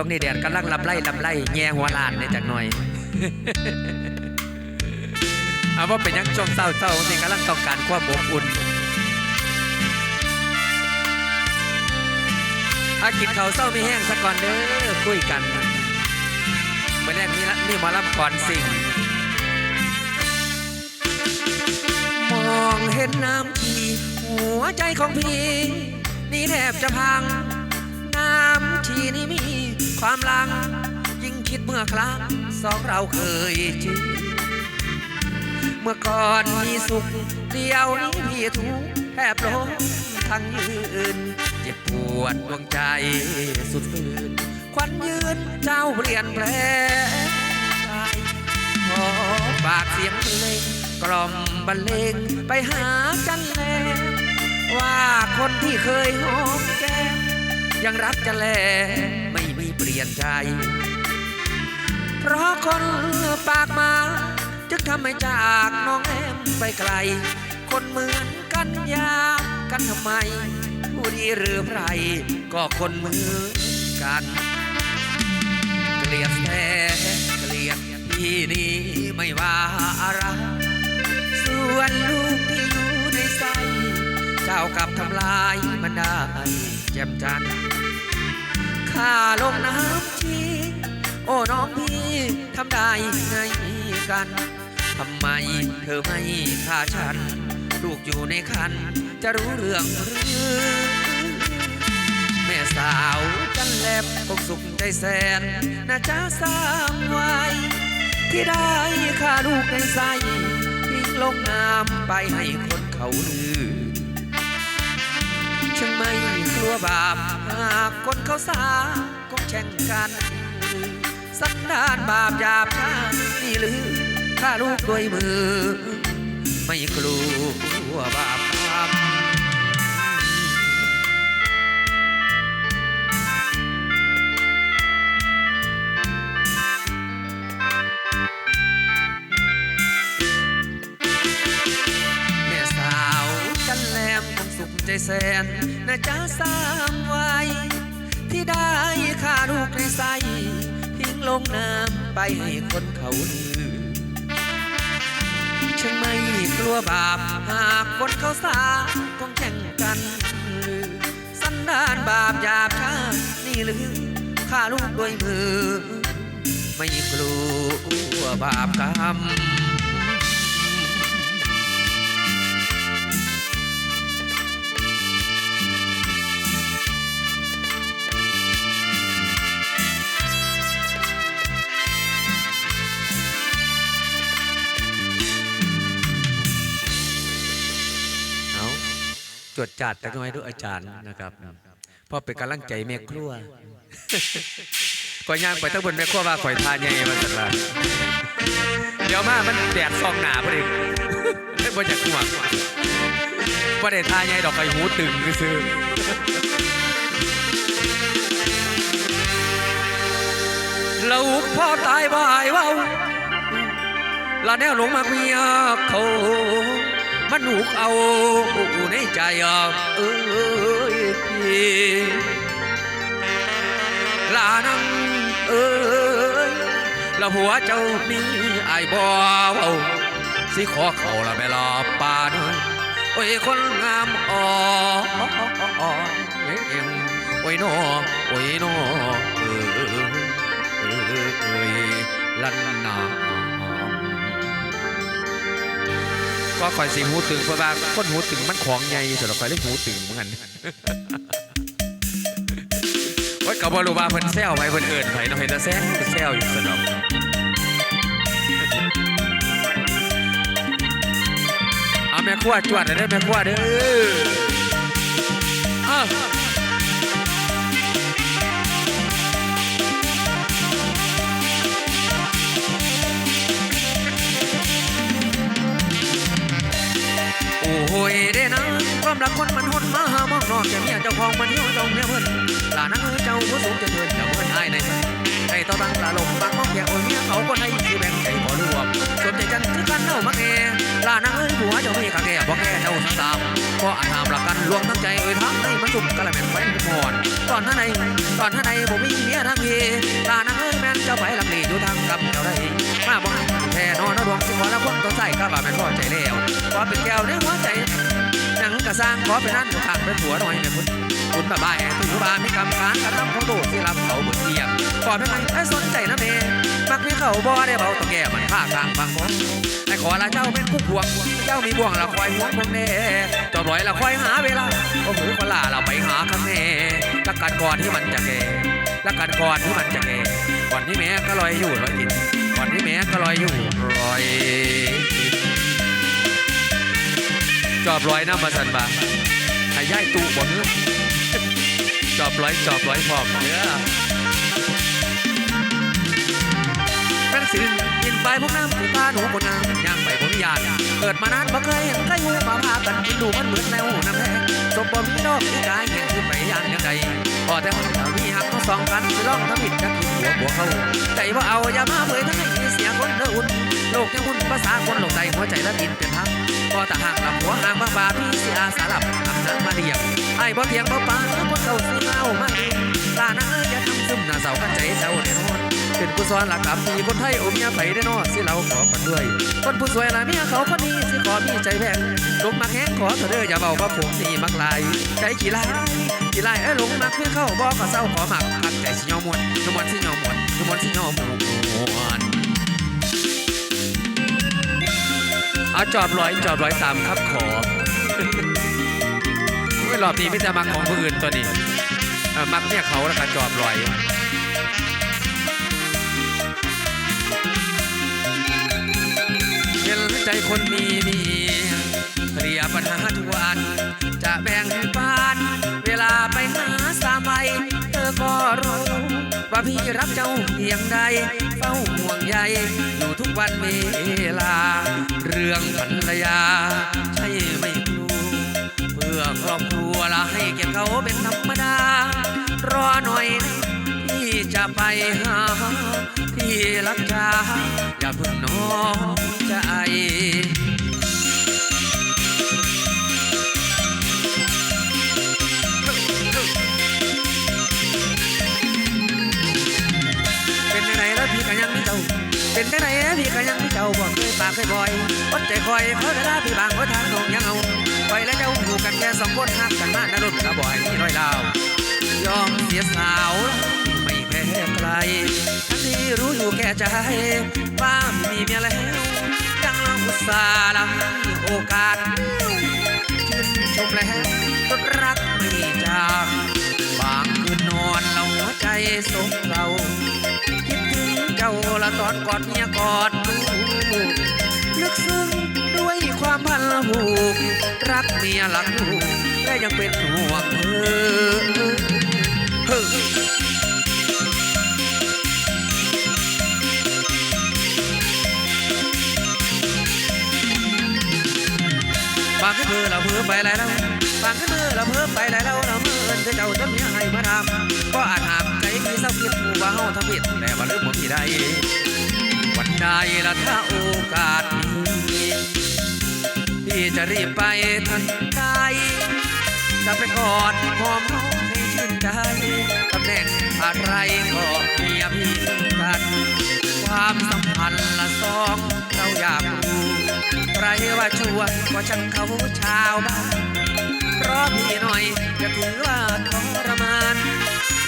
จงนี่แดดกำลังลำไล่ลำไล่แง่หัวลานเนี่ยจักหน่อย เอาว่าเป็นยังช่วงเศร้าเศร้าๆนี่กำลังต้องการความอบอุ่นอากินเขาวเศร้าไม่แห้งสักก่อนเด้อคุยกันเมื่อแรกมีละมีหมอลำก่อนสิ่ง มองเห็นน้ำทีหัวใจของพี่ นี่แทบจะพัง น้ำทีนี่มี ความลังยิ่งคิดเมื่อครั้งสองเราเคยจือเมื่อก่อนมีสุขเดียวนี้พี่ทุกข์แทบล้มทั้งยืน เจ็บปวดดวงใจสุดฝืนควันยืนเจ้าเปลี่ยนแปลงขอฝากเสียงเพลงกล่อมบรรเลงไปหาจันแลว่าคนที่เคยหอมแก้มยังรักจันแล เปลี่ยนใจ เพราะคนปากมา จึงทำให้จากน้องแอมไปไกล คนเหมือนกันยากกันทำไม ผู้ดีหรือใครก็คนเหมือนกัน เกลียดแท้เกลียดพี่นี้ไม่ว่าอะไรส่วนลูกที่อยู่ในไส้เจ้ากลับทำลายมันได้แจ่มจันทร์ ข้าลงน้ำชีโอ้น้องพี่ทำได้ไงกันทำไมเธอไม่ฆ่าฉัน ลูกอยู่ในคัน จะรู้เรื่องหรือแม่สาวจันแลบคงสุขใจแสนนะจ้าสามวัยที่ได้ฆ่าลูกในไส้ทิ้งลงน้ำไปให้คนเขาลือช่างไม่ กลัวบาปหากคนเขาสาคงแช่งกัน สันดานบาปหยาบช้านี่หรือฆ่าลูกด้วยมือ ไม่กลัวบาป ขใจแสนนะจ้าสามวัยที่ได้ฆ่าลูกในไส้ทิ้งลงน้ำไปให้คนเขาลือช่างไม่กลัวบาปหากคนเขาสาคงแข่งกันลือสันดานบาปหยาบช้านี่หรือฆ่าลูกด้วยมือ ไม่กลัวบาปกรรม จวดจัดจักหน่อยด้วยอาจารย์นะครับพ่อเป็นกำลังใจแม่ครัวก็ย่างไปทั้งบนแม่ครัวว่าข่อยทานยังไงมาสักลาเดี๋ยวมามันแดดซองหนาพอดีไม่บ่จากห่วงว่าได้ทานยังไงดอกไฟหูตึงซื้อลูกพ่อตายบายเว้าลาแนวหลงมาเมียเขามันหูกเอา หัวเจ้ามีไอ้บ่เว้าสิขอเขาละแม่ลาปานโอ้ยคนงามอ่อเอ็มโอ้ยนอโอ้ยนอเอ้ยเอ้ยเอ้ยลันนาก็คอยสิหูตึงเพราะว่าคนหูตึงมันของใหญ่สำหรับคอยเล่นหูตึงเหมือนกันว่ากับบอลูบาเพิ่นแซวไปเพิ่นเอิญไปเนาะเห็นแต่แซวแซวอยู่สนอง แม่ขวดจวดหน่อยเด้แม่ขวดเด้ออ้าโอ้โหเด้นะความรักคนมันหดมาหามองนอนแต่เมียเจ้าของมันเหี่ยวจองเมียเพิ่นลานั้นเอ้ยเจ้าผู้สูงจะเถิดเจ้าเพิ่นอายในใจไอ้ต่อตั้งตาลมบางมองแก่โอ้ยเมียเขาคนให้คือแบ่งใจบ่รวมสนใจกันคือกันเน่ามักแน่ ลานนั้นเอ้ยผัวเจ้ามีกะแก่บ่แก่เจ้าสามก็อาจหามหลักกันลวงทั้งใจเอ้ยทั้งให้มันสุกกะละแม่นไฟมันหอนก็อนท่าไหนตอนท่าไหนบ่มีเมียทางเฮตานางเอ้ยแม่นเจ้าไปลังเลอยู่ทางกับเจ้าได้มาบ่แท่นอนนดวงสิขอละคนตัวใส่ก็ว่าแม่นพอใจแล้วขอเป็นแก้วในหัวใจหนังกระสร้างขอเป็นนั่นอยู่ข้างเป็นผัวหน่อยแม่คุณคุณบ้าบ้ายถือว่ามีกรรมการกระทำของโดดที่รับเขาบนเทียบขอเป็นไงไอ้สนใจนะเม มักมีเขาบ่ได้เบาต้องแก่มันผ้ากลางบางคนไอ้ขอละเจ้าเป็นผู้พวงเจ้ามีบ่วงละคอยหัวพวงแน่จอบร้อยละคอยหาเวลาก็หือคนลาเราไปหาคำแน่รักกันก่อนที่มันจะแก่รักกันก่อนที่มันจะแก่ก่อนที่แม่ก็ลอยอยู่ลอยกินก่อนที่แม่ก็ลอยอยู่ลอยจอบร้อยน้ำมาสันบาให้ย่ายตูบ่เนื้อจอบร้อยจอบร้อยพร้อมเนื้อ สินกินไปพวกน้ำที่ตาหนูคนน้ำย่างไปผมยานเกิดมานานบ่เคยเห็นใครหูมาพากันกินดูมันเหมือนแนวน้ำแท้สมบ่มีดอกที่กายเห็นที่ไปย่านยังใดพอแต่คนเรามีหักทั้งสองกันสิลองทำผิดจะกินหัวบัวเขาใจว่าเอาอย่ามาเผยทั้งให้เสียคนเด้ออุ่นโลกยังหุ่นภาษาคนโลกใจหัวใจละดินเป็นทักพอแต่ห่างลำหัวห่างบางบาพี่สิอาสาลับทำนั้นมาเรียกไอ้บ่เทียงบ่ปานคนเก่าสิเอามาดีตาหน้าอย่าทำซึมหน้าเสากันใจเจ้าแน่นอน เป็นผู้สอนหลักคำที่คนไทยอมยาไปได้นอสิเราขอปันด้วย คนผู้สวยละเมียเขาคนนี้สิขอมีใจแพงลงมาแห้งขอเถอะเด้ออย่าเบาว่าผมนี่มักลายใจขี้ลายขี้ลายเอ้ยหลงมักเพื่อเข้าบอก็เศร้าขอหมักหักใจสิยอมมวนยอมมวนสิยอมมวนยอมมวนสิยอมมวนเอาจอบร้อยจอบร้อยตามครับขอเมื่อรอบนี้ไม่จะมักของผู้อื่นตัวนี้เออมักเนี่ยเขาแล้วกันจอบร้อย ใจคนมีเมียเคลียปัญหาทุกวัน จะแบ่งปันเวลาไปหาสามัยเธอก็รู้ว่าพี่รักเจ้าเพียงใดเฝ้าห่วงใยอยู่ทุกวันเวลา เรื่องภรรยา ใช่ไม่กลัวเพื่อครอบครัวละให้เก็บเขาเป็นธรรมดารอหน่อยพี่จะไปหา ที่รักจาอย่าเพิ่งน้อยใจเป็นจังไหนพี่ก็ยังมีเจ้าเป็นจังไหนพี่ก็ยังมีเจ้าบอกเคยปากเคยบ่อยอดใจคอยเขาจะได้พี่บางว่าทางตรงยังเอาไปแล้วเจ้าอยู่กันแค่สองคนหักกันมากนะรุ่นกระบ่อยมีร้อยดาวยอมเสียสาว ทั้งที่รู้อยู่แก่ใจ ว่ามีเมียแล้วยังอุตส่าห์ละให้โอกาสชื่นชมแล้วรดรักไม่จางบางคืนนอนเราหัวใจสมเราคิดถึงเจ้าละตอนกอดเมียกอดลูกลึกซึ้งด้วยความพันละหูกรักเมียหลักลูกและยังเป็นห่วงเธอ ลายแล้วบางขึ้นมือเราเพิ่มไปหลายแล้วเราเมื่อเอินเจ้าจนเมียให้มาทำก็อาจหามใจมีเศร้าคิดผู้ว่าเฮาทำผิดแต่ว่าลืมบ่มีได้วันใดละถ้าโอกาสมีพี่จะรีบไปทันใดจะไปกอดหอมน้องให้ชื่นใจตำแหน่งอะไรก็เมียพี่กันความสัมพันธ์ละสอง อยากรู้ใครว่าชัวร์กว่าฉันเขาชาวบ้านเพราะพี่หน่อยจะถือว่าทรมาน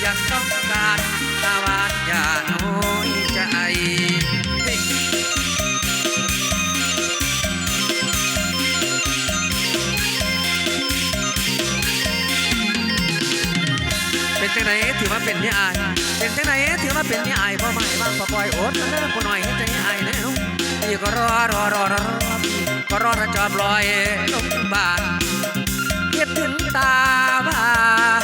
อยากต้องการตาวานอย่าน้อยใจเฮ้ยเป็นจังไหนถือว่าเป็นนี่อาย เป็นจังไหนถือว่าเป็นนี่อายพ่อไม่บ้างพ่อปล่อยอดแล้วพ่อหน่อยให้ใจอายแน่นุ่ พี่ก็รอรอรอรอรอพี่ก็รอระจอบลอยลงบ้านคิดถึงตาบ้า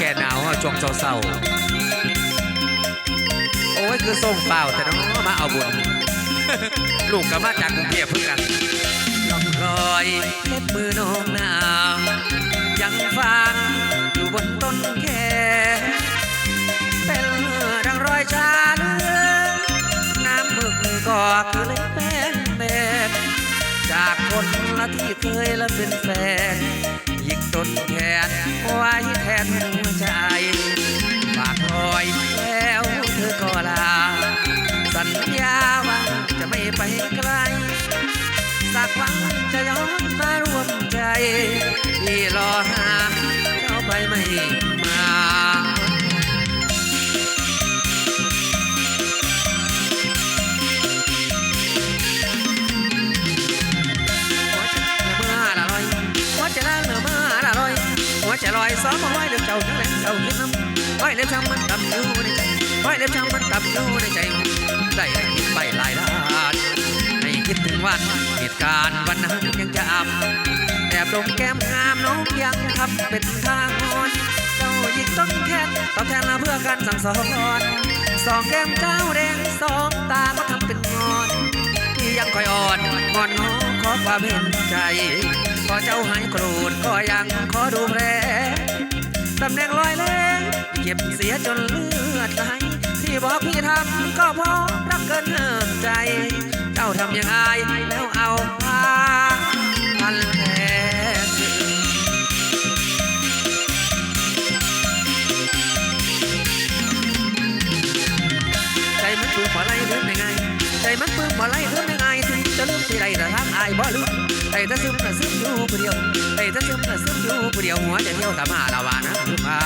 แก้หนาวอะช่วงเศร้าๆโอ้ยคือคือส่งเปล่าแต่น้องมาเอาบุญลูกก็มาจากกรุงเทพเพื่อกันลองรอยเล็บมือน้องนาวยังฟังอยู่บนต้นแขเป็นดังรอยชาเลือน้ำมึกก็คือเล็กแป้งแบบจากคนละที่เคยละเป็นแฟนิกต้นแขนไว้แทนหัวใจฝากคอยแล้วเธอก็ลา สัญญาว่าจะไม่ไปไกล สักวันจะย้อนมาร่วมใจ ที่รอหาเจ้าไปไม่ ใจลอมอยเล็บเจ้าทั้งแหลงเจ้าคิดน้ำไว้เล็บช้ำมันต่ำอยู่ในใจไว้เล็บช้ำมันต่ำอยู่ในใจได้คิดไปหลายล้านให้คิดถึงวันเหตุการณ์วันนั้นยังจะอับแอบดมแก้มงามน้องยังทำเป็นทางงอนเจ้าหญิงต้องแค่ตอบแทนละเพื่อการสั่งสอนสองแก้มเจ้าแดงสองตาก็ทำเป็นงอนที่ยังคอยอ่อนงอนงอขอความเห็นใจ ขอเจ้าหายโกรธก็ยังขอดูแล ตำแหน่งลอยเล่เก็บเสียจนเลือดไหลที่บอกพี่ทำก็เพราะรักเกินเหิมใจ เจ้าทำยังไงแล้วเอา ลืมไอ้ตะซึมตะซึมอยู่ผู้เดียวไอ้ตะซึมตะซึมอยู่ผู้เดียวหัวใจเที่ยวตามหาละวานะมา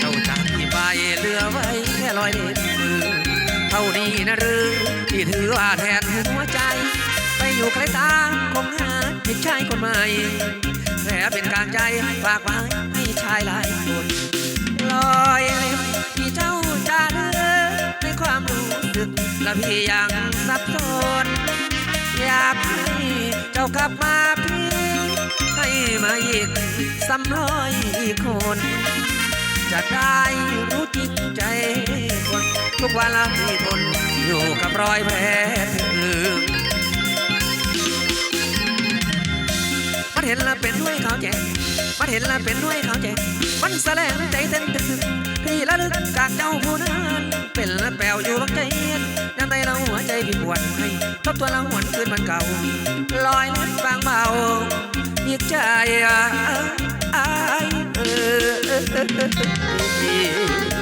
เจ้าจากที่ไปเหลือไว้แค่รอยเล็บเท่านี้นะหรือที่ถือว่าแทนหัวใจ ไปอยู่ไกลตาคงหาเห็นชายคนใหม่แผลเป็นกลางใจฝากไว้ให้ชายหลายคนลอยเล็บที่เจ้าจะเลือในความรู้สึกและพี่ยังสับสนอยาก กลับมาพี่ให้มาอีกสำร้อยคน จะได้รู้จิตใจคน ทุกวันละพี่ทนอยู่กับรอยแผลมันเห็นละเป็นด้วยเขาแจกมันเห็นละเป็นด้วยเขาแจก มันแสลงใจเต้นตึกๆพี่ละลึกจากเจ้าผู้นั้นเป็นและแปลวอยู่บักใจเย็นยังไงเราหัวใจพี่ปวดให้ทบทวนเราหวนคืนมันเก่า ลอยเล็บบางเบาอีกใจอ้ายเออ